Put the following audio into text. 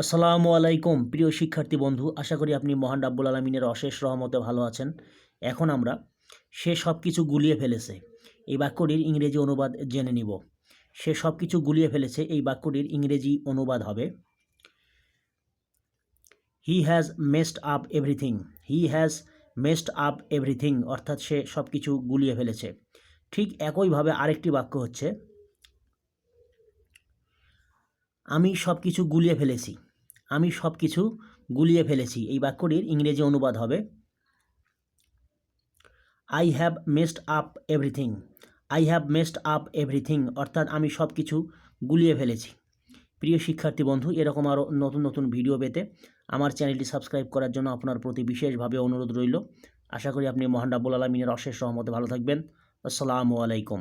আসসালামু আলাইকুম, প্রিয় শিক্ষার্থী বন্ধু। আশা করি আপনি মহান রাব্বুল আলমিনের অশেষ রহমতে ভালো আছেন। এখন আমরা সে সব কিছু গুলিয়ে ফেলেছে, এই বাক্যটির ইংরেজি অনুবাদ জেনে নিব। সে সব কিছু গুলিয়ে ফেলেছে, এই বাক্যটির ইংরেজি অনুবাদ হবে he has messed up everything he has messed up everything অর্থাৎ সে সব কিছু গুলিয়ে ফেলেছে। ঠিক একইভাবে আরেকটি বাক্য হচ্ছে, আমি সব কিছু গুলিয়ে ফেলেছি আমি সব কিছু গুলিয়ে ফেলেছি। এই বাক্যটির ইংরেজি অনুবাদ হবে I have messed up everything I have messed up everything অর্থাৎ আমি সব কিছু গুলিয়ে ফেলেছি। প্রিয় শিক্ষার্থী বন্ধু, এরকম আরও নতুন নতুন ভিডিও পেতে আমার চ্যানেলটি সাবস্ক্রাইব করার জন্য আপনার প্রতি বিশেষভাবে অনুরোধ রইল। আশা করি আপনি মহান রাব্বুল আলমিনের অশেষ সহমতে ভালো থাকবেন। আসসালামু আলাইকুম।